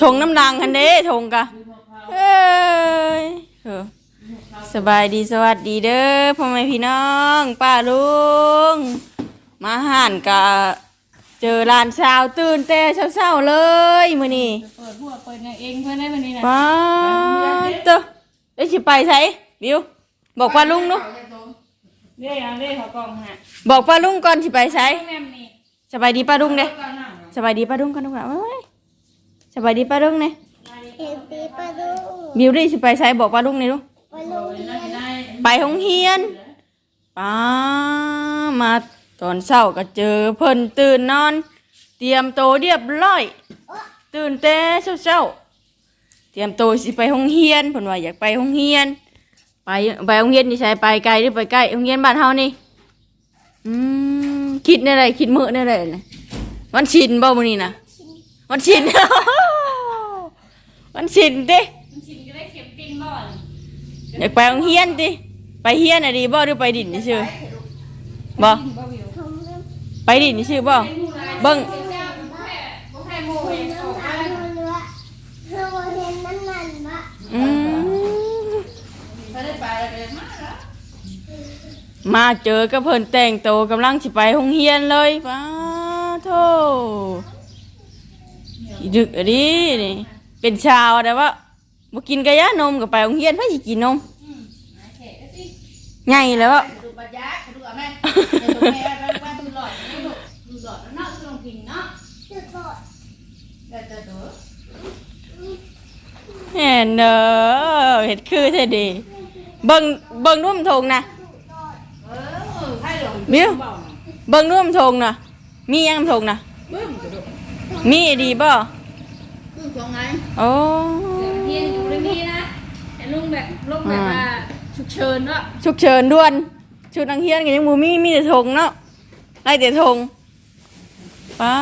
ทงน้ำดังคันเด้ทงกะเอ้ยเออสบายดีสวัสดีเด้อพ่อแม่พี่น้องป้าลุง มาห่านกะเจอหลานสาวตื่นแต่เช้าๆเลยมื้อนี้เปิดหัวเปิดหยังเองเพื่อนได้วันนี้นะป้าเตอได้สิไปไสบิวบอกป้าลุงเนาะเด้ยังเด้เขากองฮะบอกป้าลุงก่อนสิไปไสแม่มนี่สบายดีป้าลุงเด้สบายดีป้าลุงกันทุกคนเอ้ย สบายดีป้าลุงเด้เห็นปีปลาดุบิวได้สิไปไสบอกป้าลุงนี่ลูกปลาดุกเรียนไปโรงเรียนป้ามาตอนเช้าก็เจอเพิ่นตื่นนอน เตรียมโตวเรียบร้อย ตื่นแต่เช้าๆเตรียมโตวสิไปโรงเรียนเพิ่นว่าอยากไปโรงเรียน ไปไปโรงเรียนนี่ใช่ไปไกลหรือไปใกล้โรงเรียนบ้านเฮานี่อืมคิดในไรคิดมื้อในไรนะวันชินบ่มื้อนี้นะ วันชินวันชินเด้มันชินก็ได้เข็มปิ้งบ่อนอยากไปโรงเรียนติไปเรียนน่ะดีบ่หรือไปดินนี่ซื่อบ่บ่วิวผมเริ่มไปดินนี่ซื่อบ่เบิ่งเจ้าบ่แพ้บ่แพ้โมเห็นออกมาเอาเรือเราเห็นนั่นนั่นวะอืมถ้าได้ไปแล้วก็ได้มาแล้วมาเจอกับเพิ่นแต่งโตวกำลังสิไปโรงเรียนเลยป้าโธ่อี ดึกอะดินี่เป็นชาวแต่ว่าบ่กินกะยานมก็ไปโรงเรียนไผสิกินนมอืมหาแขกก็สิใหญ่แล้วอะดูปัญญาดูเอาแม่เดี๋ยวแม่ไปไปดูหลอดนี่ลูกดูหลอดแล้วเนาะต้องกินเนาะจุดบอดเดี๋ยวจะดูแม่นเด้อเฮ็ดคือแท้เดีเบิ่งเบิ่งนุ่มทงนะเออให้หลงมิวเบิ่งนุ่มทงนะมีหยังทงนะบึ้มกระโดด มีดีบ่บึ้มตรงไหนโอ้เฮียนอยู่ในนี้นะแต่ลุงแบบลุงแบบว่าฉุกเฉินเนาะฉุกเฉินด่วนชุดนักเรียนก็ยังบ่มีมีแต่ทงเนาะไล่แต่ทงป้า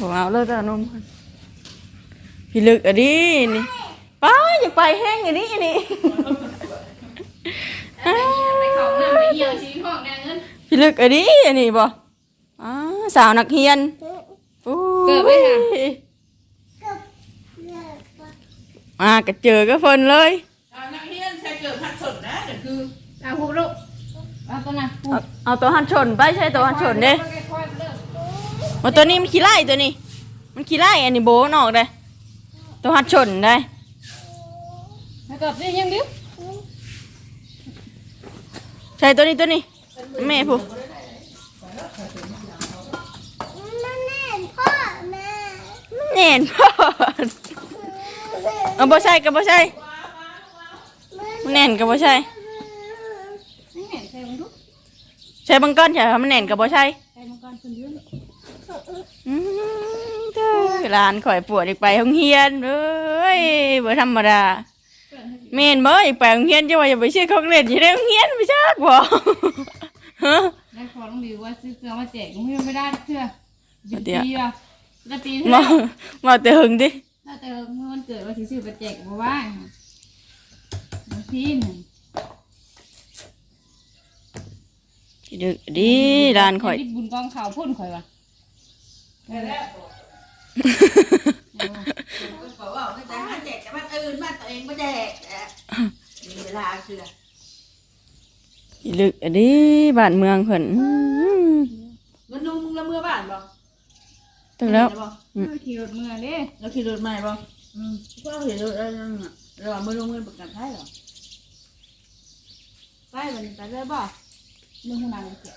ผมเอาเลยแต่นมพี่ลึกอะดินี่ป้าอยากไปแห้งอะดินี่ไปเขาหน้าไปเหี่ยวชีห้องแดงเงินพี่ลึกอะดิอันนี้บ่อ้าสาวนักเรียนอู้เกิดไหมคะกับเรือปะมาก็เจอก็เพิ่นเลยนักเรียนใช้เกิดพัดสดนะเดี๋ยวคือเอาหูลูกเอาตัวน่ะหูเอาเอาตัวหันชนไปใช่ตัวหันชนเด้ค่อยๆเลิกว่าตัวนี้ มันขี้ไล่ตัวนี้มันขี้ไล่อันนี้โบนออกได้ตัวหันชนได้แล้วก็นี่ยังบิ้วใช่ตัวนี้ตัวนี้แม่ผู้ นั่นแน่พ่อแม่ แน่นพ่อเอาบ่ใช่ก็บ่ใช่มันแน่นก็บ่ใช่นี่เห็นใส่มึงดูใช่บางก้อนใช่มันแน่นก็บ่ใช่ใส่มังกรคนเดียวลูกอืมเด้อหลานข่อยปวดอีกไปโรงเรียนเอ้ยบ่ธรรมดาแม่นบ่อีกไปโรงเรียนจะว่าอย่าไปชื่อของเล่นอยู่ในโรงเรียนไม่ชักบ่ฮะได้ขอต้องบิวว่าซื้อเกลือมาแจกมึงไม่ได้เพื่อเดี๋ยวปีว่ะ จะปีมาเท่ามาแต่หึงดิถ้าเจอเมื่อวันเกิดว่าสิซื้อไปแจกบ่ว่างบางทีหนึ่งดึกดิหลานข่อยบิดบุญกองข่าวพ่นข่อยว่ะบอกว่าแต่ห้าแจกแต่บ้านอื่นบ้านตัวเองไม่แจกแต่มีเวลาคือลึกอะดิบ้านเมืองเพิ่นอื้อเงินนุ่งละเมื่อบ้านบ่ ตึงแล้วขี่รถเมื่อเด้เราขี่รถใหม่บ่อืมก็ขี่รถอะไรนั่นน่ะเราไม่ลงเงินประกันให้หรอไปวันนี้ไปเลยบ่เรื่องขนาดเจ็บ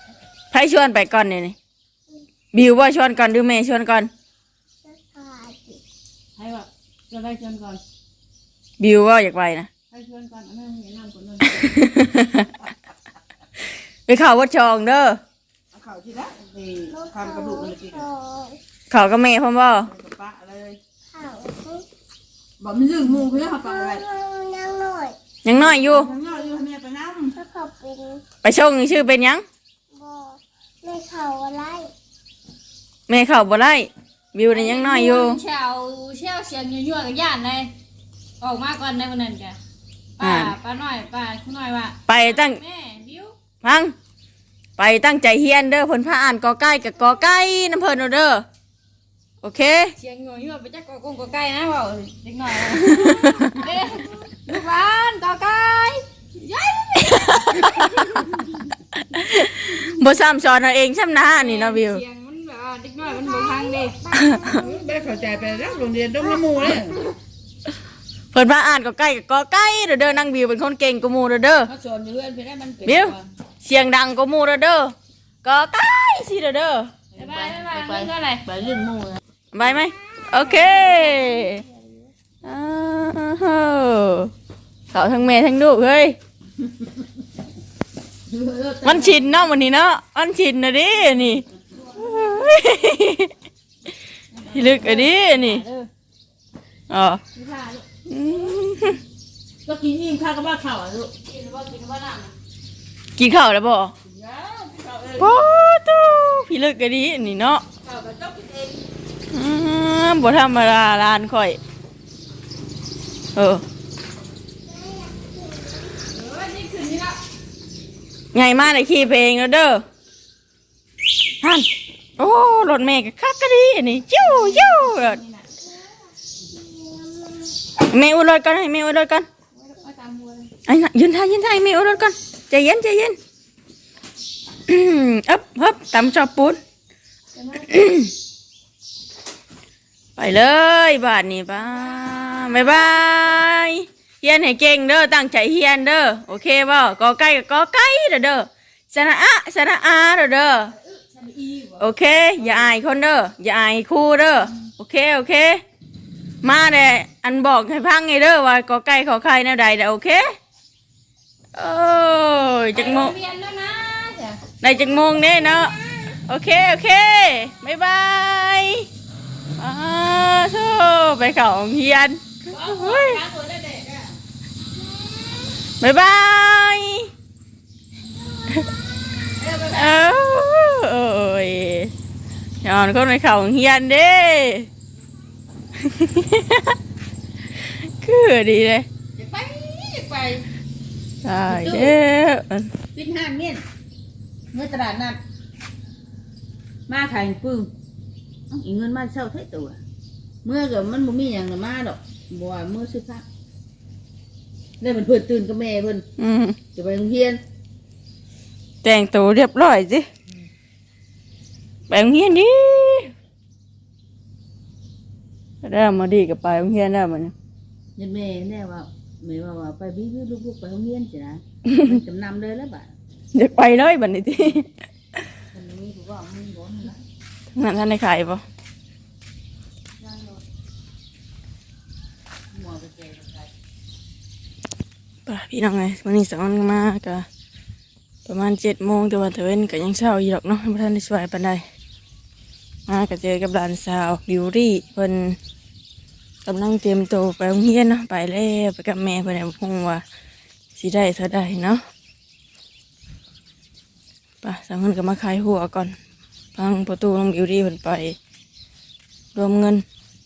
ไผชวนไปก่อนนี่นี่บิวว่าชวนก่อนหรือแม่ชวนก่อนจะขาดจิให้แบบจะไปชวนก่อนบิวว่าอยากไปนะ ไปชวนก่อนเอาแม่เห็นน้ำก่อนนึงไปข่าววัดชองเด้อเอาเข่าที่ละนี่ทำกระดูกมันกินโอ้ยข่าวกับแม่พ่อบ่กับปะเลยเขาให้บอกมันยืดมูเพื่อเขาไปอะไรนั่งหน่อยยังน้อยอยู่ทั้งยอดอยู่แม่ไปน้ำถ้าเขาเป็นไปชงชื่อเป็นหยังบอไม่เขาอะไรแม่ข่าวบ่ได้บิวนี่ยังน้อยอยู่ เชาวเชี่ยวเสียงยั่วๆกับย่านเลยออกมาก่อนในวันนั้นแกป้าป้าน้อยป้าคุณน้อยว่าไปตั้งแม่บิ้วพัง ไปตั้งใจเฮียนเด้อเพิ่นพาอ่านกอไก่กับกอไก่น้ำเพิ่นเอาเด้อ โอเคเสียงยั่วๆไปจักกอกงกอไก่นะเว้าเด็กน้อยนะเด้ลูกหลานกอไก่ยัยบ่ซ้ำสอนเอาเองซ้ำหน้านี่เนาะวิว เสียงมันแบบว่าเด็กน้อยมันบ่ฟังเด้ไม่ได้เข้าใจไปแล้วโรงเรียนต้องละมูเลยเพิ่นมาอ่านก็ใกล้กับกอไก่เด้อเด้อนั่งวิวเป็นคนเก่งกว่าหมู่เด้อเด้อเขาสอนอยู่เพื่อนเพื่อนมันเป็นบิวเสียงดังกว่าหมู่เด้อเด้อก็ไก่สิเด้อเด้อ บ๊ายบายบ๊ายบายนี่ก็อะไร ไปเรื่องมูเลย ไปไหมโอเคอ้าวเขาทั้งแม่ทั้งลูกเฮ้ยมันชินเนาะวันนี้เนาะมันชินนะดินี่เฮ้ยพี่ลึกอะดินี่อ๋ออืมก็กินอิ่มข้าวก็บ้าข้าวอะลูกกินข้าวแล้วบ่โอ้ตูพี่ลึกอะดินี่เนาะข้าวก็ต้องกินเองอืม บ่ธรรมดาร้านข่อย เออไงมาได้ขี่เพลงแล้วเด้อฮันโอ้รถเมย์ก็คักก็ดีอันนี่จิ้วจิ้วแม่อุดรถก่อนให้แม่อุดรถก่อนไอ้น่ะยืนท่ายืนท่าให้แม่อุดรถก่อนใจเย็นใจเย็นอึ๊บฮึบตำชอบปูน ไปเลยบาทนี้ป้าบายบายเฮียนให้เก่งเด้อตั้งใจเฮียนเด้อโอเคบ่กอไก่กับกอไก่เด้อเด้อสระอะสระอาเด้อเด้อโอเค อย่าอายคนเด้ออย่าอายครูเด้อโอเคโอเค มาเด้อันบอกให้พังไงเด้อว่ากอไก่ขอไข่แนวใดเด้อโอเคโอ้ยจักโมงเรียนแล้วนะจ้ะในจักโมงเนี่ยเนาะโอเคโอเคบายบาย อ้าโธ่ไปเขาโรงเฮียนเฮ้ยบายบายเอ้าโอ้ยนอนคนไปเขาโรงเฮียนเด้คือดีเลยไปไปตายเด้อปิดห้างเมียนเมื่อตลาดนัดมาขายปึ้ง อ้าอีเงินมาเช่าเท่าตัว เมื่อกับมันบ่มีอย่างละมาดอกบ่ว่าเมื่อซื้อผ้าได้มันเพิ่นตื่นกับแม่เพิ่นอืมจะไปโรงเรียนแต่งตัวเรียบร้อยสิไปโรงเรียนดิได้มาดีกับไปโรงเรียนได้มันยันแม่แน่ว่าแม่ว่าว่าไปพี่พี่ลูกๆไปโรงเรียนสินะมันจำนำเลยแล้วบ่ะอยากไปเลยบัดนี้ที่ มันมีบอกว่ามึงบ่มีนะ นั่นท่านได้ขายปะหัวะเจกระจายป่ะพี่น้องไงวันนี้สอนกันมากะประมาณเจ็ดโมงแต่ว่าเธอเว้นก็ยังเช้าอยู่หรอกเนาะพระท่านได้สวยปานใดมาก็เจอกับหลานสาวดิวรี่เพิ่นกำลังเตรียมตัวไปโรงเรียนเนาะไปแล้วไปกับแม่เพิ่นพงว่าสิได้เท่าใดเนาะไป่ะสังเงินก็มาขายหัวก่อน พังประตูน้องดิวรี่เพิ่นไปรวมเงิน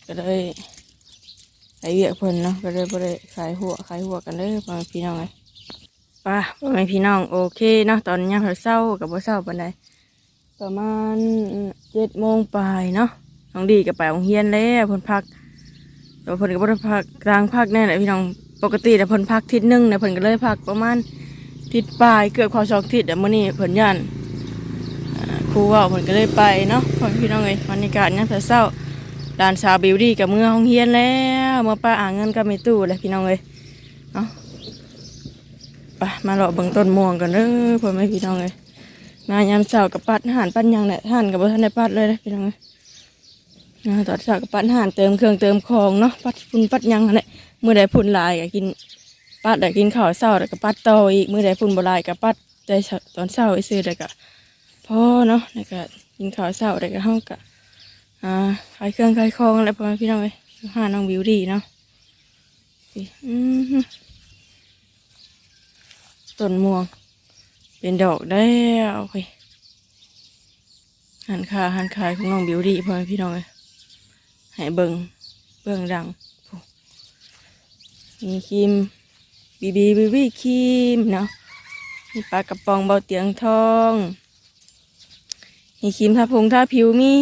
ก็เลยไอเวียกเพิ่นเนาะก็เลยบ่ได้ขายหัวขายหัวกันเลยพ่อแม่พี่น้องเลยไป่ะพ่อแม่พี่น้องโอเคเนาะตอนยังเช้ากับบ่เช้าปานใดประมาณเจ็ดโมงปลายเนาะน้องดีก็ไปโรงเรียนแล้วเพิ่นพักแต่เพิ่นก็บ่ได้พักกลางพักแน่แหละพี่น้องปกติแต่เพิ่นพักทิศหนึงเนี่ยเพิ่นก็เลยพักประมาณทิศปลายเกือบข้าสองทิศแต่มื้อนี้เพิ่นย่าน รูว่าเพิ่นก็เลยไปเนาะพ่อพี่น้องเอ้ยบรรยากาศยามเช้าดานสาวบิวดี้กับเมื่อห้องเฮียนแล้วเมื่อป้าอ่างเงินกับม่ตู้เลยพี่น้องเลยเอาไปมาเลาะเบิ่งต้นม่วงกันเด้อพ่อแม่พี่น้องเลยมายามเช้ากับปัดห่านปั้นยังเนี่ยห่านกับบ่ทันได้ปัดเลยนะพี่น้องเลยนะตอนเช้ากับปัดห่านเติมเครื่องเติมของเนาะปัดพุ่นปัดยังนั่นแหละมื้อใดพุ่นลายก็กินปัดได้กินข้าวเช้าแล้วก็ปัดต่ออีกเมื้อใดพุ่นบลายก็ปัดแต่ตอนเช้าไอ้ซื้อแล้วก็ พอเนาะแล้วก็กินข้าวเช้าแล้วก็เฮาก็อ่าขายเครื่องขายของอะไรประมาณพี่น้องเลยห้าน้องบิวดี้เนาะอืมต้นม่วง เป็นดอกแล้โอเคหันขาหันขายของน้องบิวดี้พ่อพี่น้องเลยให้เบิงเบื้งดังมีครีมบีบีบีบีครีมเนาะมีปลากระป๋องเบาเตียงทอง มีครีมทาผงทาผิวมี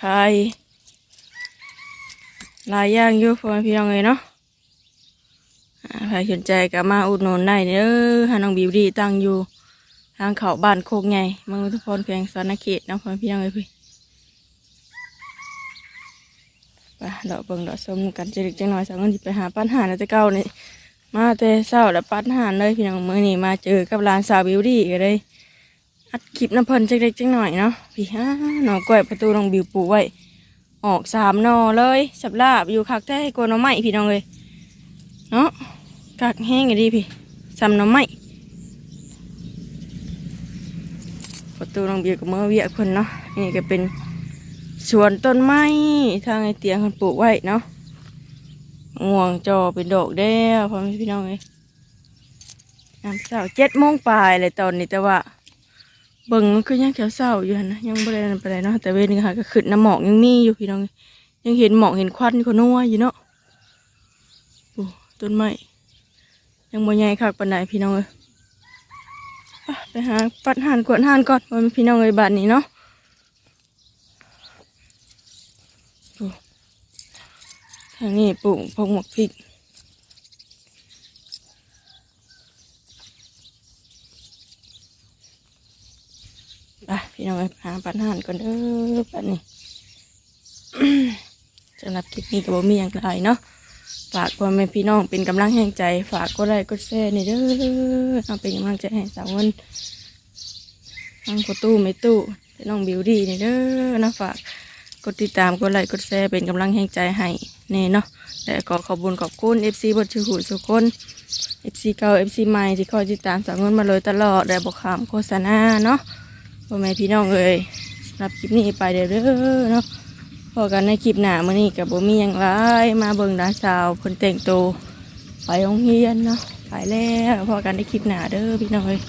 ขายหลายอย่างอยู่พ่อพี่น้องเลยเนาะใครสนใจก็มาอุดหนุนได้เด้อหาน้องบิวดี้ตั้งอยู่ ทางเขาบ้านโคกใหญ่เมืองอุทุพรแขวงสารเขตนะพ่อพี่น้องเลยพี่ไปเราเบิ่งเราสมกันจะเล็กจังหน่อยสักวันที่ไปหาปัญหานแต่เก่านี่มาแต่เช้าแล้วปัญหาเลยพี่น้องมื้อนี้มาเจอกับร้านสาวบิวดี้ก็เลย อัดคลิปน้ำเพิ่นจักเล็กจังหน่อยเนาะพี่ฮะหนองก้อยประตูน้องบิวปูไว้ออกสามนอเลยสับลาบอยู่คักแท้ให้โกนหน่อไม้พี่น้องเลยเนาะกักแห้งอยู่ดีพี่ซ้ำน่องไม้ประตูน้องเบียกับเมื่อเวียกเพิ่นเนาะนี่ก็เป็นสวนต้นไม้ทางไอเตียงเพิ่นปลูกไว้เนาะง่วงจอเป็นดอกแด้วพ่อม่พี่น้องเลยน้ำเสาเจ็ดโมงปลายเลยตอนนี้แต่ว่า เบิ่งมันคือยังแถวเศร้าอยู่นะยังบ่ได้นไปไหนเนาะแต่เวรนี่ค่ะก็ขึ้นน้ำหมอกยังมีอยู่พี่น้อง ยังเห็นหมอกเห็นควันคนนัวอยู่เนาะโอ้ต้นไม้ยังบ่ใหญ่คักปานใดพี่น้องเอ้ยไปหาปัดหานกวดหานก่อนวันพี่น้องเอ้ยบานนี้เนาะทางนี้ปลูกพวกหมกพริก ไปพี่น้องไปหาปัญหารก่อนเด้อปันนี้สำหรับคลิปนี้ก็บ่มีอย่างไรเนาะฝากพ่อแม่พี่น้องเป็นกำลังแห่งใจ ฝากกดไลค์กดแชร์นี่เด้อเอาเป็นกำลังใจให้สาวเงินทางประตูไม่ตู้และน้องบิวดี้นี่เด้อนะฝากกดติดตามกดไลค์กดแชร์เป็นกำลังแห่งใจให้แน่เนาะแต่ก็ขอบคุญขอบคุณ FC บทชื่อหูสุกคน FC เก่า FC ใหม่ที่คอยติดตามสาวเงินมาเลยตลอดแต่บอกคำโฆษณาเนาะ พ่อแม่พี่น้องเอ้ยสำหรับคลิปนี้ไปเด้อเด้อเนาะพอกันในคลิปหน้ามื้อนี้กับบ่มีหยังไรมาเบิ่งดาสาวเพิ่นแต่งตัวไปโรงเรียนเนาะไปแล้วพอกันในคลิปหน้าเด้อพี่น้องเอ้ย